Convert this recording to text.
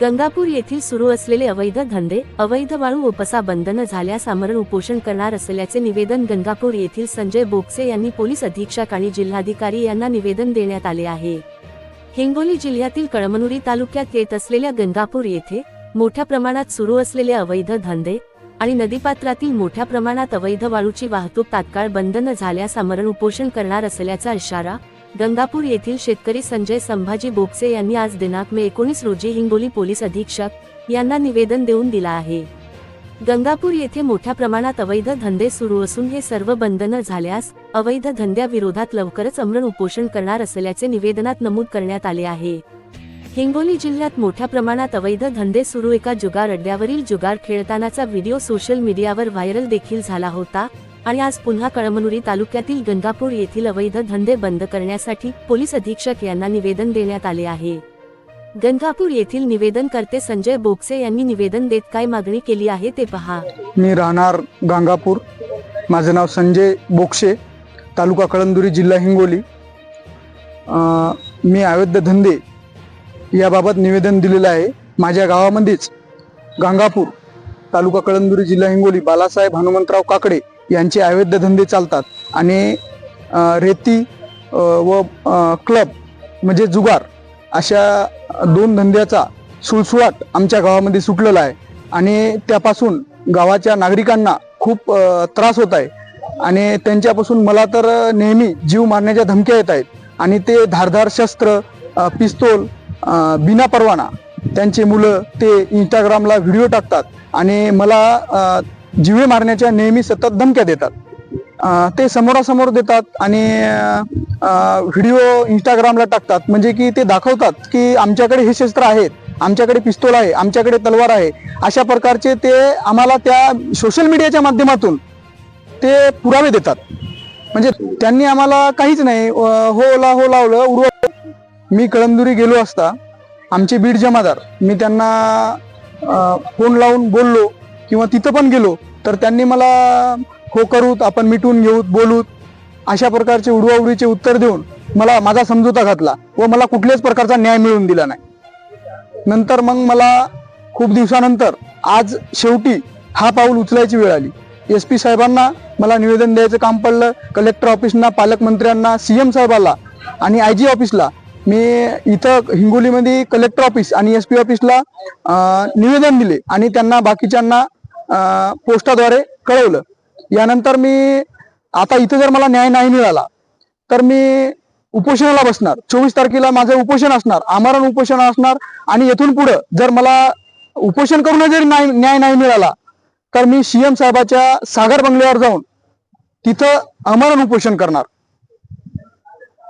गंगापूर येथील सुरू असलेले अवैध धंदे अवैध वाळू उपसा बंधन झाल्यास आमरण उपोषण करणार असल्याचे निवेदन गंगापूर येथील संजय बोगसे यांनी पोलीस अधीक्षक आणि जिल्हाधिकारी यांना निवेदन देण्यात आले आहे. हिंगोली जिल्ह्यातील कळमनुरी तालुक्यात येत असलेल्या गंगापूर येथे मोठ्या प्रमाणात सुरू असलेले अवैध धंदे आणि नदीपात्रातील मोठ्या प्रमाणात अवैध वाळूची वाहतूक तात्काळ बंधन झाल्यास आमरण उपोषण करणार असल्याचा इशारा गंगापूर येथील शेतकरी संजय संभाजी बोगसे यांनी आज दिनांक मे एकोणीस रोजी हिंगोली पोलीस अधीक्षक यांना निवेदन देऊन दिला आहे. गंगापूर येथे मोठ्या प्रमाणात अवैध धंदे सुरू असून हे सर्व बंधनं झाल्यास अवैध धंद्याविरोधात लवकरच अमरण उपोषण करणार असल्याचे निवेदनात नमूद करण्यात आले आहे. हिंगोली जिल्ह्यात मोठ्या प्रमाणात अवैध धंदे सुरू एका जुगार अड्ड्यावरील जुगार खेळतानाचा व्हिडिओ सोशल मीडियावर व्हायरल देखील झाला होता. आणि आज पुन्हा कळमनुरी तालुक्यातील गंगापूर येथील अवैध धंदे बंद करण्यासाठी पोलीस अधीक्षक यांना निवेदन देण्यात आले आहे. गंगापूर येथील निवेदनकर्ते संजय बोगसे यांनी निवेदन देत काय मागणी केली आहे ते पहा. मी राहणार गंगापूर. माझं नाव संजय बोगसे तालुका कळमदुरी जिल्हा हिंगोली. मी अवैध धंदे याबाबत निवेदन दिलेलं आहे. माझ्या गावामध्येच गांगापूर तालुका कळमदुरी जिल्हा हिंगोली बालासाहेब हनुमंतराव काकडे यांचे अवैध धंदे चालतात. आणि रेती व क्लब म्हणजे जुगार अशा दोन धंद्याचा सुळसुळाट आमच्या गावामध्ये सुटलेला आहे. आणि त्यापासून गावाच्या नागरिकांना खूप त्रास होत आहे. आणि त्यांच्यापासून मला तर नेहमी जीव मारण्याच्या धमक्या येत आहेत. आणि ते धारधार शस्त्र पिस्तोल बिना परवाना त्यांचे मुलं ते इंस्टाग्रामला व्हिडिओ टाकतात. आणि मला जिवे मारण्याच्या नेहमी सतत धमक्या देतात. ते समोरासमोर देतात आणि व्हिडिओ इंस्टाग्रामला टाकतात. म्हणजे की ते दाखवतात की आमच्याकडे हे शस्त्र आहेत आमच्याकडे पिस्तोल आहे आमच्याकडे तलवार आहे. अशा प्रकारचे ते आम्हाला त्या सोशल मीडियाच्या माध्यमातून ते पुरावे देतात. म्हणजे त्यांनी आम्हाला काहीच नाही हो ला हो लावलं उर्व. मी कळमदुरी गेलो असता आमचे बीड जमादार मी त्यांना फोन लावून बोललो किंवा तिथं पण गेलो तर त्यांनी मला हो करूत आपण मिटून घेऊत बोलूत. अशा प्रकारचे उडवाउडीचे उत्तर देऊन मला माझा समजोता घातला व मला कुठल्याच प्रकारचा न्याय मिळवून दिला नाही. नंतर मग मला खूप दिवसानंतर आज शेवटी हा पाऊल उचलायची वेळ आली. एस पी साहेबांना मला निवेदन द्यायचं काम पडलं कलेक्टर ऑफिसना पालकमंत्र्यांना सी एम साहेबाला आणि आय जी ऑफिसला. मी इथं हिंगोलीमध्ये कलेक्टर ऑफिस आणि एस पी ऑफिसला निवेदन दिले आणि त्यांना बाकीच्यांना पोस्टाद्वारे कळवलं. यानंतर मी आता इथं जर मला न्याय नाही मिळाला तर मी उपोषणाला बसणार. चोवीस तारखेला माझं उपोषण असणार आमरण उपोषण असणार आणि येथून पुढं जर मला उपोषण करून जरी नाही न्याय नाही मिळाला तर मी सीएम साहेबाच्या सागर बंगल्यावर जाऊन तिथं आमरण उपोषण करणार.